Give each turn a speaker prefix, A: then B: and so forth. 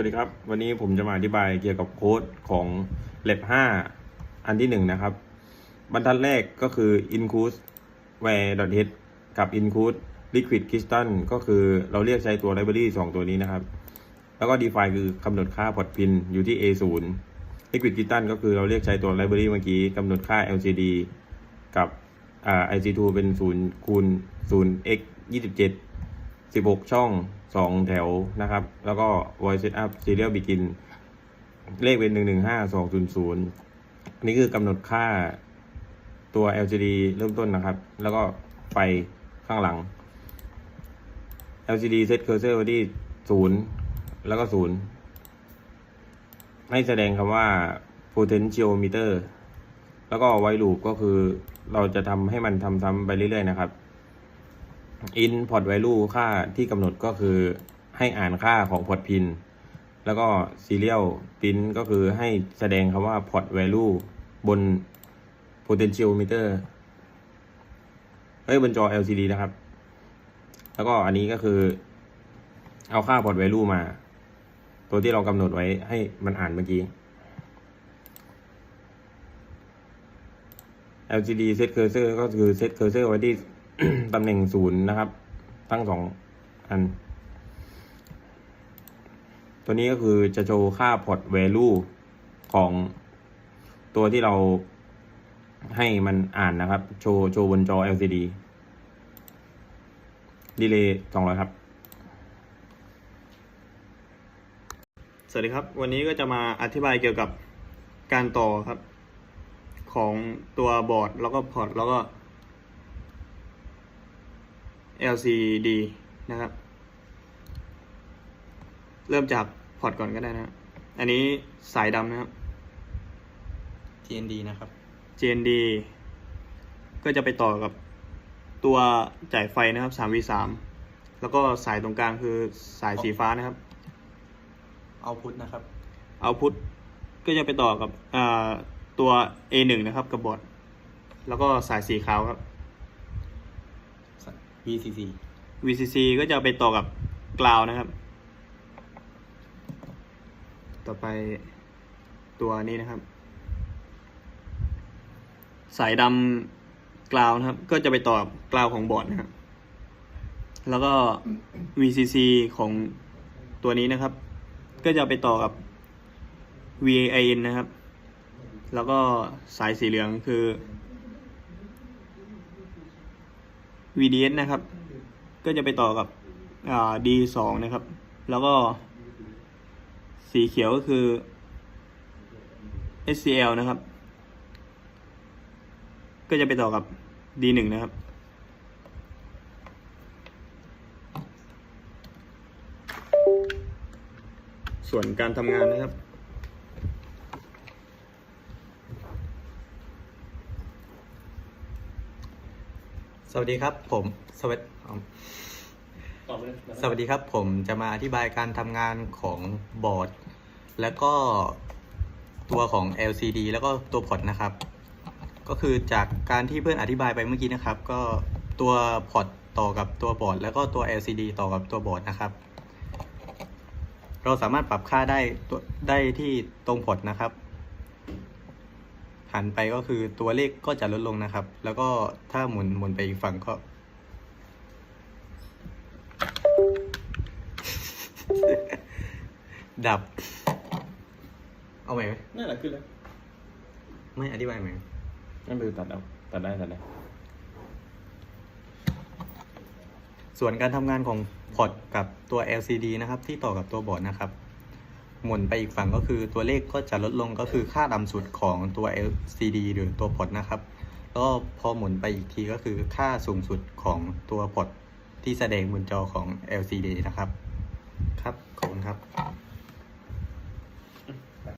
A: วัสดีครับ วันนี้ผมจะมาอธิบายเกี่ยวกับโค้ดของ Lab 5อันที่หนึ่งนะครับ บรรทัดแรกก็คือ include where h กับ include liquid crystal ก็คือเราเรียกใช้ตัว library 2 ตัวนี้นะครับ แล้วก็ define คือกำหนดค่าพอร์ตพินอยู่ที่ A0 liquid crystal ก็คือเราเรียกใช้ตัว library เมื่อกี้กำหนดค่า LCD กับ ic2 เป็น0คูณ0 x 27 16 ช่อง 2 แถวนะครับ แล้วก็ voice setup serial begin เลขเป็น 115200นี่คือกำหนดค่าตัว LCD เริ่มต้นนะครับ แล้วก็ไฟข้างหลัง LCD set cursor ไว้ที่ 0 แล้วก็ 0 ให้แสดงคำว่า potentiometer แล้วก็ while loop ก็คือเราจะทำให้มันทำซ้ำไปเรื่อยๆนะครับ input value ค่าที่กำหนดก็คือให้อ่านค่าของพอร์ตพินแล้วก็ serial pin ก็คือให้แสดงคำว่า port value บน potentiometer เอ้ยบนจอ LCD นะครับ แล้วก็อันนี้ก็คือ เอาค่า port value มา ตัวที่เรากำหนดไว้ให้มันอ่านเมื่อกี้ LCD set cursor ก็คือ set cursor ไว้ที่ ตำแหน่งศูนย์นะครับ ทั้งสองอัน ตัวนี้ก็คือจะโชว์ค่า port value ของตัวที่เราให้มันอ่านนะครับ โชว์โชว์บนจอ LCD ดีเลย์200ครับ
B: สวัสดีครับ วันนี้ก็จะมาอธิบายเกี่ยวกับการต่อครับ ของตัวบอร์ดแล้วก็พอร์ตแล้วก็ LCD นะครับ เริ่มจากพอร์ตก่อนก็ได้นะครับอันนี้สายดำนะครับ
C: TND นะครับ
B: GND ก็จะไปต่อกับตัวจ่ายไฟนะครับ 3v3 แล้วก็สายตรงกลางคือสายสีฟ้านะครับ
C: Output นะครับ
B: เอาพุทก็จะไปต่อกับอ่าตัว A1 นะครับกับบอร์ดแล้วก็สายสีขาวครับ
C: VCC
B: VCC ก็จะไปต่อกับกราวนะครับ ต่อไปตัวนี้นะครับ สายดำกราวนะครับ ก็จะไปต่อกับกราวของบอร์ดนะครับ แล้วก็ VCC ของตัวนี้นะครับ ก็จะไปต่อกับ VIN นะครับ แล้วก็สายสีเหลืองคือ VDS นะครับ ก็จะไปต่อกับอ่า D2 นะครับ แล้วก็สีเขียวก็คือ SCL นะครับ ก็จะไปต่อกับ D1 นะครับ ส่วนการทำงานนะครับ
C: วัสดีครับผมสวัสดีสวัสดีครับผมจะมาอธิบายการทำงานของบอร์ด แล้วก็ตัวของ LCD แล้วก็ตัวพอร์ตนะครับ ก็คือจากการที่เพื่อนอธิบายไปเมื่อกี้นะครับ ก็ตัวพอร์ตต่อกับตัวบอร์ด แล้วก็ตัว LCD ต่อกับตัวบอร์ดนะครับ เราสามารถปรับค่าได้ตัวได้ที่ตรงพอร์ตนะครับ หันไปก็คือตัวเลขก็จะลดลงนะครับ แล้วก็ถ้าหมุนหมุนไปอีกฝั่งก็ ดับ เอาใหม่ไหม
B: นั่นแหละขึ้นแล้ว
C: ไม่อธิบายใหม่
A: นั่นคือตัดเอาตัดได้ตัดได้
C: ส่วนการทำงานของพอร์ตกับตัว LCD นะครับ ที่ต่อกับตัวบอร์ดนะครับ หมุนไปอีกฝั่งก็คือตัวเลขก็จะลดลงก็คือค่าต่ำสุดของตัว LCD หรือตัวพอร์ตนะครับแล้วพอหมุนไปอีกทีก็คือค่าสูงสุดของตัวพอร์ตที่แสดงบนจอของ LCD นะครับ ครับ ขอบคุณครับ